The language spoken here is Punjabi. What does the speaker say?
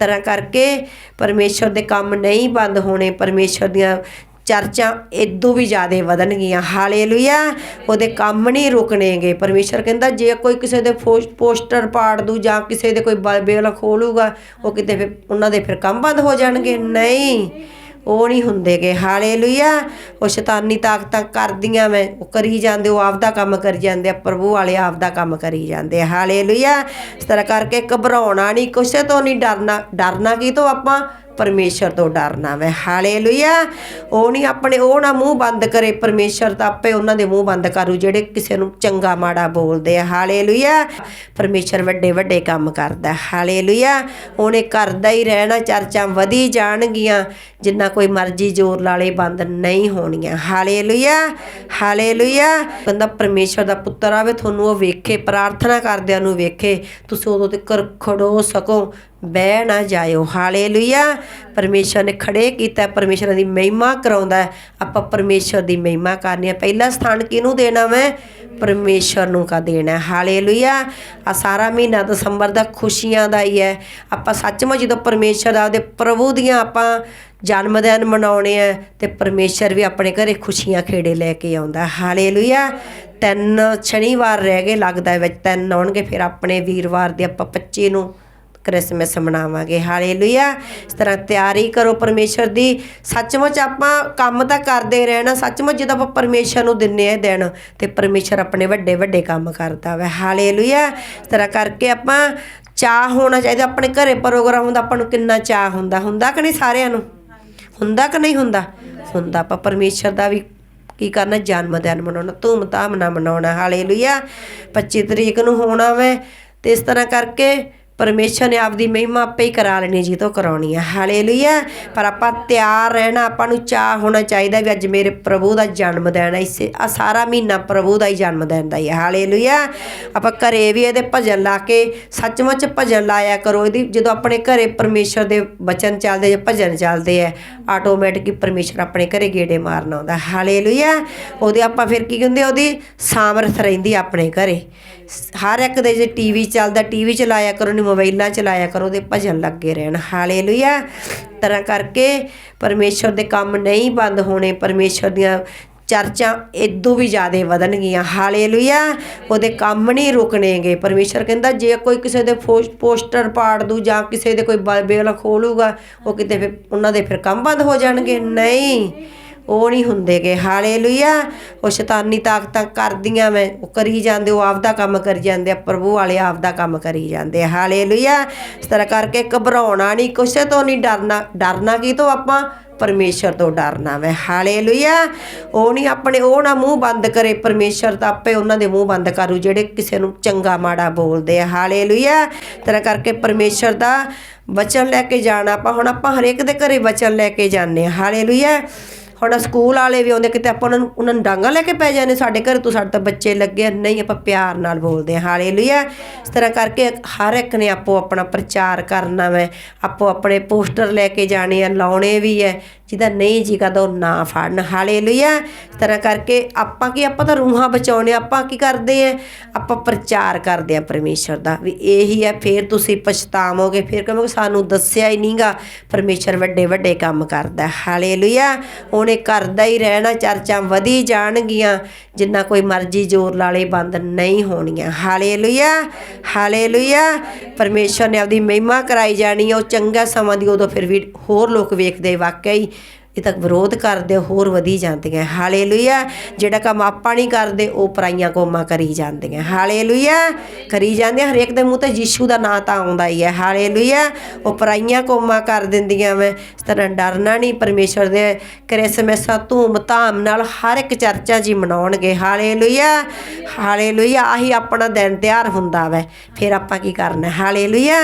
ਤਰ੍ਹਾਂ ਕਰਕੇ ਪਰਮੇਸ਼ਰ ਦੇ ਕੰਮ ਨਹੀਂ ਬੰਦ ਹੋਣੇ ਪਰਮੇਸ਼ਰ ਦੀਆਂ ਚਰਚਾ ਇਦੋਂ ਵੀ ਜ਼ਿਆਦਾ ਵਧਣਗੀਆਂ। ਹਾਲੇਲੂਇਆ। ਉਹਦੇ ਕੰਮ ਨਹੀਂ ਰੁਕਣੇਗੇ। ਪਰਮੇਸ਼ਰ ਕਹਿੰਦਾ, ਜੇ ਕੋਈ ਕਿਸੇ ਦੇ ਫੋਸ- ਪੋਸਟਰ ਪਾੜ ਦੂ ਜਾਂ ਕਿਸੇ ਦੇ ਕੋਈ ਬਾਈਬਲ ਖੋਲੂਗਾ, ਉਹ ਕਿਤੇ ਫਿਰ, ਉਹਨਾਂ ਦੇ ਫਿਰ ਕੰਮ ਬੰਦ ਹੋ ਜਾਣਗੇ। ਨਹੀਂ। ਉਹ ਨਹੀਂ ਹੁੰਦੇਗੇ ਹਾਲੇਲੂਇਆ। ਉਹ ਸ਼ੈਤਾਨੀ ਤਾਕਤਾਂ ਕਰਦੀਆਂ ਮੈਂ। ਉਹ ਕਰੀ ਜਾਂਦੇ, ਉਹ ਆਪਦਾ ਕੰਮ ਕਰੀ ਜਾਂਦੇ ਆ। ਪ੍ਰਭੂ ਵਾਲੇ ਆਪਦਾ ਕੰਮ ਕਰੀ ਜਾਂਦੇ ਆ। ਹਾਲੇਲੂਇਆ। ਇਸ ਤਰ੍ਹਾਂ ਕਰਕੇ ਘਬਰਾਉਣਾ ਨਹੀਂ, ਕਿਸੇ ਤੋਂ ਨਹੀਂ ਡਰਨਾ। ਡਰਨਾ ਕੀ ਤੋਂ ਆਪਾਂ? ਪਰਮੇਸ਼ਰ ਤੋਂ ਡਰਨਾ ਵੈ। ਹਾਲੇਲੂਇਆ। ਉਹ ਨਹੀਂ ਆਪਣੇ, ਉਹ ਨਾ ਮੂੰਹ ਬੰਦ ਕਰੇ। ਪਰਮੇਸ਼ਰ ਤਾਂ ਆਪੇ ਉਹਨਾਂ ਦੇ ਮੂੰਹ ਬੰਦ ਕਰੂ, ਜਿਹੜੇ ਕਿਸੇ ਨੂੰ ਚੰਗਾ ਮਾੜਾ ਬੋਲਦੇ ਆ। ਹਾਲੇਲੂਇਆ। ਪਰਮੇਸ਼ਰ ਵੱਡੇ ਵੱਡੇ ਕੰਮ ਕਰਦਾ। ਹਾਲੇਲੂਇਆ। ਉਹਨੇ ਕਰਦਾ ਹੀ ਰਹਿਣਾ, ਚਰਚਾਂ ਵਧੀ ਜਾਣਗੀਆਂ। ਜਿੰਨਾ ਕੋਈ ਮਰਜ਼ੀ ਜ਼ੋਰ ਲਾਲੇ ਬੰਦ ਨਹੀਂ ਹੋਣੀਆਂ। ਹਾਲੇਲੂਇਆ। ਹਾਲੇਲੂਇਆ। ਕਹਿੰਦਾ, ਪਰਮੇਸ਼ਰ ਦਾ ਪੁੱਤਰ ਆਵੇ, ਤੁਹਾਨੂੰ ਉਹ ਵੇਖੇ, ਪ੍ਰਾਰਥਨਾ ਕਰਦਿਆਂ ਨੂੰ ਵੇਖੇ। ਤੁਸੀਂ ਉਦੋਂ ਤੱਕ ਖੜੋ ਸਕੋ। ਬਹਿ ਨਾ ਜਾਇਓ। ਹਾਲੇਲੂਇਆ। ਪਰਮੇਸ਼ਰ ਨੇ ਖੜੇ ਕੀਤਾ। ਹੈ, ਪਰਮੇਸ਼ਰ ਦੀ ਮਹਿਮਾ ਕਰਾਉਂਦਾ ਆਪਾਂ ਪਰਮੇਸ਼ਰ ਦੀ ਮਹਿਮਾ ਕਰਨੀ ਹੈ। ਪਹਿਲਾ ਸਥਾਨ ਕਿਹਨੂੰ ਦੇਣਾ ਮੈਂ ਪਰਮੇਸ਼ਰ ਨੂੰ ਕਾ ਦੇਣਾ ਹੈ। ਹਾਲੇਲੂਇਆ। ਆ ਸਾਰਾ ਮਹੀਨਾ ਦਸੰਬਰ ਦਾ ਖੁਸ਼ੀਆਂ ਦਾ ਹੀ ਹੈ। ਆਪਾਂ ਸੱਚਮੁੱਚ ਜਦੋਂ ਪਰਮੇਸ਼ਰ ਦਾ ਪ੍ਰਭੂ ਦੀਆਂ ਆਪਾਂ ਜਨਮ ਦਿਨ ਮਨਾਉਣੇ ਆ ਤੇ ਪਰਮੇਸ਼ਰ ਵੀ ਆਪਣੇ ਘਰੇ ਖੁਸ਼ੀਆਂ ਖੇੜੇ ਲੈ ਕੇ ਆਉਂਦਾ ਹਾਲੇਲੂਇਆ। ਤਿੰਨ ਸ਼ਨੀਵਾਰ ਰਹਿ ਗਏ ਲੱਗਦਾ ਵਿੱਚ। ਤਿੰਨ ਆਉਣਗੇ ਫਿਰ ਆਪਣੇ ਵੀਰਵਾਰ ਦੇ ਆਪਾਂ 25 ਨੂੰ ਕ੍ਰਿਸਮਸ ਮਨਾਵਾਂਗੇ। ਹਾਲੇਲੂਇਆ। ਇਸ ਤਰ੍ਹਾਂ ਤਿਆਰੀ ਕਰੋ ਪਰਮੇਸ਼ਰ ਦੀ। ਸੱਚਮੁੱਚ ਆਪਾਂ ਕੰਮ ਤਾਂ ਕਰਦੇ ਰਹਿਣਾ। ਸੱਚਮੁੱਚ ਜਦੋਂ ਆਪਾਂ ਪਰਮੇਸ਼ਰ ਨੂੰ ਦਿੰਨੇ ਆ ਦਿਨ, ਤੇ ਪਰਮੇਸ਼ਰ ਆਪਣੇ ਵੱਡੇ ਵੱਡੇ ਕੰਮ ਕਰਦਾ ਵਾ। ਹਾਲੇਲੂਇਆ। ਇਸ ਤਰ੍ਹਾਂ ਕਰਕੇ ਆਪਾਂ ਚਾਹ ਹੋਣਾ ਚਾਹੀਦਾ। ਆਪਣੇ ਘਰੇ ਪ੍ਰੋਗਰਾਮ ਹੁੰਦਾ, ਆਪਾਂ ਨੂੰ ਕਿੰਨਾ ਚਾਹ ਹੁੰਦਾ? ਹੁੰਦਾ ਕਿ ਨਹੀਂ ਸਾਰਿਆਂ ਨੂੰ? ਹੁੰਦਾ ਕਿ ਨਹੀਂ ਹੁੰਦਾ? ਹੁੰਦਾ। ਆਪਾਂ ਪਰਮੇਸ਼ਰ ਦਾ ਵੀ ਕੀ ਕਰਨਾ? ਜਨਮ ਦਿਨ ਮਨਾਉਣਾ ਧੂਮ ਧਾਮ ਨਾਲ ਮਨਾਉਣਾ। ਹਾਲੇਲੂਇਆ। 25 ਤਰੀਕ ਨੂੰ ਹੋਣਾ ਵੇ। ਤੇ ਇਸ ਤਰ੍ਹਾਂ ਕਰਕੇ ਪਰਮੇਸ਼ਰ ਨੇ ਆਪਦੀ ਮਹਿਮਾ ਆਪੇ ਹੀ ਕਰਾ ਲੈਣੀ ਜੀ ਤੋਂ ਕਰਾਉਣੀ ਹੈ। ਹਾਲੇਲੂਇਆ ਪਰ ਆਪਾਂ ਤਿਆਰ ਰਹਿਣਾ, ਆਪਾਂ ਨੂੰ ਚਾਹ ਹੋਣਾ ਚਾਹੀਦਾ ਵੀ ਅੱਜ ਮੇਰੇ ਪ੍ਰਭੂ ਦਾ ਜਨਮ ਦਿਨ ਹੈ, ਇਸੇ ਆ ਸਾਰਾ ਮਹੀਨਾ ਪ੍ਰਭੂ ਦਾ ਹੀ ਜਨਮ ਦਿਨ ਦਾ ਹੀ ਹੈ। ਹਾਲੇਲੂਇਆ ਆਪਾਂ ਘਰੇ ਵੀ ਇਹਦੇ ਭਜਨ ਲਾ ਕੇ ਸੱਚਮੁੱਚ ਭਜਨ ਲਾਇਆ ਕਰੋ। ਇਹਦੀ ਜਦੋਂ ਆਪਣੇ ਘਰੇ ਪਰਮੇਸ਼ਰ ਦੇ ਬਚਨ ਚੱਲਦੇ ਜਾਂ ਭਜਨ ਚੱਲਦੇ ਆ ਆਟੋਮੈਟਿਕ ਹੀ ਪਰਮੇਸ਼ਰ ਆਪਣੇ ਘਰੇ ਗੇੜੇ ਮਾਰਨ ਆਉਂਦਾ। ਹਾਲੇਲੂਇਆ ਉਹਦੇ ਆਪਾਂ ਫਿਰ ਕੀ ਕਹਿੰਦੇ ਉਹਦੀ ਸਾਮਰਥ ਰਹਿੰਦੀ ਆਪਣੇ ਘਰੇ। ਹਰ ਇੱਕ ਦੇ ਜੇ ਟੀਵੀ ਚੱਲਦਾ ਟੀਵੀ ਚਲਾਇਆ ਕਰੋ ਮੋਬਾਈਲਾਂ ਚਲਾਇਆ ਕਰੋ, ਉਹਦੇ ਭਜਨ ਲੱਗੇ ਰਹਿਣ। ਹਾਲੇਲੂਇਆ। ਤਰ੍ਹਾਂ ਕਰਕੇ ਪਰਮੇਸ਼ਰ ਦੇ ਕੰਮ ਨਹੀਂ ਬੰਦ ਹੋਣੇ ਪਰਮੇਸ਼ਰ ਦੀਆਂ ਚਰਚਾ ਇਦੋਂ ਵੀ ਜ਼ਿਆਦਾ ਵਧਣਗੀਆਂ। ਹਾਲੇਲੂਇਆ। ਉਹਦੇ ਕੰਮ ਨਹੀਂ ਰੁਕਣੇਗੇ। ਪਰਮੇਸ਼ਰ ਕਹਿੰਦਾ, ਜੇ ਕੋਈ ਕਿਸੇ ਦੇ ਫੋਸ- ਪੋਸਟਰ ਪਾੜ ਦੂ ਜਾਂ ਕਿਸੇ ਦੇ ਕੋਈ ਬਾਈਬਲ ਖੋਲੂਗਾ, ਉਹ ਕਿਤੇ ਫਿਰ, ਉਹਨਾਂ ਦੇ ਫਿਰ ਕੰਮ ਬੰਦ ਹੋ ਜਾਣਗੇ। ਨਹੀਂ। ਉਹ ਨਹੀਂ ਹੁੰਦੇਗੇ ਹਾਲੇਲੂਇਆ। ਉਹ ਸ਼ੈਤਾਨੀ ਤਾਕਤਾਂ ਕਰਦੀਆਂ ਮੈਂ। ਉਹ ਕਰੀ ਜਾਂਦੇ, ਉਹ ਆਪਦਾ ਕੰਮ ਕਰੀ ਜਾਂਦੇ ਆ। ਪ੍ਰਭੂ ਵਾਲੇ ਆਪਦਾ ਕੰਮ ਕਰੀ ਜਾਂਦੇ ਆ। ਹਾਲੇਲੂਇਆ। ਇਸ ਤਰ੍ਹਾਂ ਕਰਕੇ ਘਬਰਾਉਣਾ ਨਹੀਂ ਕਿਸੇ ਤੋਂ ਨਹੀਂ ਡਰਨਾ। ਡਰਨਾ ਕੀ ਤੋਂ ਆਪਾਂ? ਪਰਮੇਸ਼ਰ ਤੋਂ ਡਰਨਾ ਵੈ ਹਾਲੇਲੂਇਆ। ਉਹ ਨਹੀਂ ਆਪਣੇ, ਉਹ ਨਾ ਮੂੰਹ ਬੰਦ ਕਰੇ। ਪਰਮੇਸ਼ਰ ਤਾਂ ਆਪੇ ਉਹਨਾਂ ਦੇ ਮੂੰਹ ਬੰਦ ਕਰੂ, ਜਿਹੜੇ ਕਿਸੇ ਨੂੰ ਚੰਗਾ ਮਾੜਾ ਬੋਲਦੇ ਆ। ਹਾਲੇਲੂਇਆ। ਤਰ੍ਹਾਂ ਕਰਕੇ ਪਰਮੇਸ਼ਰ ਦਾ ਵਚਨ ਲੈ ਕੇ ਜਾਣਾ। ਆਪਾਂ ਹੁਣ ਆਪਾਂ ਹਰੇਕ ਦੇ ਘਰੇ ਵਚਨ ਲੈ ਕੇ ਜਾਂਦੇ ਆ ਹਾਲੇਲੂਇਆ। ਹੁਣ ਸਕੂਲ ਵਾਲੇ ਵੀ ਆਉਂਦੇ, ਕਿਤੇ ਆਪਾਂ ਉਹਨਾਂ ਨੂੰ ਉਹਨਾਂ ਨੂੰ ਡਾਂਗਾ ਲੈ ਕੇ ਪੈ ਜਾਂਦੇ ਸਾਡੇ ਘਰ, ਤੋਂ ਸਾਡੇ ਤਾਂ ਬੱਚੇ ਲੱਗੇ ਆ। ਨਹੀਂ, ਆਪਾਂ ਪਿਆਰ ਨਾਲ ਬੋਲਦੇ ਹਾਂ। ਹਾਲੇਲੂਇਆ। ਇਸ ਤਰ੍ਹਾਂ ਕਰਕੇ ਹਰ ਇੱਕ ਨੇ ਆਪੋ ਆਪਣਾ ਪ੍ਰਚਾਰ ਕਰਨਾ ਵੈ। ਆਪੋ ਆਪਣੇ ਪੋਸਟਰ ਲੈ ਕੇ ਜਾਣੇ ਆ, ਲਾਉਣੇ ਵੀ ਹੈ ਜਿਹਦਾ ਨਹੀਂ ਜੀ ਕਰਦਾ, ਉਹ ਨਾ ਫੜਨ। ਹਾਲੇਲੂਇਆ। ਇਸ ਤਰ੍ਹਾਂ ਕਰਕੇ ਆਪਾਂ ਕੀ, ਆਪਾਂ ਤਾਂ ਰੂਹਾਂ ਬਚਾਉਣੇ ਆਪਾਂ ਕੀ ਕਰਦੇ ਆ ਆਪਾਂ ਪ੍ਰਚਾਰ ਕਰਦੇ ਆ ਪਰਮੇਸ਼ਰ ਦਾ ਵੀ ਇਹੀ ਹੈ ਫਿਰ ਤੁਸੀਂ ਪਛਤਾਵੋਗੇ, ਫਿਰ ਕਹੋਗੇ ਸਾਨੂੰ ਦੱਸਿਆ ਹੀ ਨਹੀਂਗਾ ਪਰਮੇਸ਼ਰ ਵੱਡੇ ਵੱਡੇ ਕੰਮ ਕਰਦਾ। ਹੈ। ਹਾਲੇਲੂਇਆ ਉਹਨੇ ਕਰਦਾ ਹੀ ਰਹਿਣਾ, ਚਰਚਾਂ ਵਧੀ ਜਾਣਗੀਆਂ। ਜਿੰਨਾ ਕੋਈ ਮਰਜ਼ੀ ਜ਼ੋਰ ਲਾਲੇ ਬੰਦ ਨਹੀਂ ਹੋਣੀਆਂ। Hallelujah hallelujah. ਪਰਮੇਸ਼ਰ ਨੇ ਆਪਦੀ ਮਹਿਮਾ ਕਰਾਈ ਜਾਣੀ ਹੈ ਉਹ ਚੰਗਾ ਸਮਾਂ ਦੀ ਉਦੋਂ ਫਿਰ ਵੀ ਹੋਰ ਲੋਕ ਵੇਖਦੇ ਵਾਕਿਆ ਹੀ ਇਹ ਤੱਕ ਵਿਰੋਧ ਕਰਦੇ ਹੋਰ ਵਧੀ ਜਾਂਦੀਆਂ। ਹਾਲੇਲੂਇਆ, ਜਿਹੜਾ ਕੰਮ ਆਪਾਂ ਨਹੀਂ ਕਰਦੇ, ਉਹ ਪਰਾਈਆਂ ਕੌਮਾਂ ਕਰੀ ਜਾਂਦੀਆਂ। ਹਾਲੇਲੂਇਆ, ਕਰੀ ਜਾਂਦੇ ਹਰੇਕ ਦੇ ਮੂੰਹ ਤੇ ਯੀਸ਼ੂ ਦਾ ਨਾਂ ਤਾਂ ਆਉਂਦਾ ਹੀ ਹੈ। ਹਾਲੇਲੂਇਆ, ਉਹ ਪਰਾਈਆਂ ਕੌਮਾਂ ਕਰ ਦਿੰਦੀਆਂ ਵੇ। ਇਸ ਤਰ੍ਹਾਂ ਡਰਨਾ ਨਹੀਂ ਪਰਮੇਸ਼ਰ ਦੇ ਕ੍ਰਿਸਮਸਾਂ ਧੂਮ ਧਾਮ ਨਾਲ ਹਰ ਇੱਕ ਚਰਚਾ ਜੀ ਮਨਾਉਣਗੇ। ਹਾਲੇਲੂਇਆ ਹਾਲੇਲੂਇਆ, ਆਹੀ ਆਪਣਾ ਦਿਨ ਤਿਆਰ ਹੁੰਦਾ ਵੈ। ਫਿਰ ਆਪਾਂ ਕੀ ਕਰਨਾ? ਹਾਲੇਲੂਇਆ।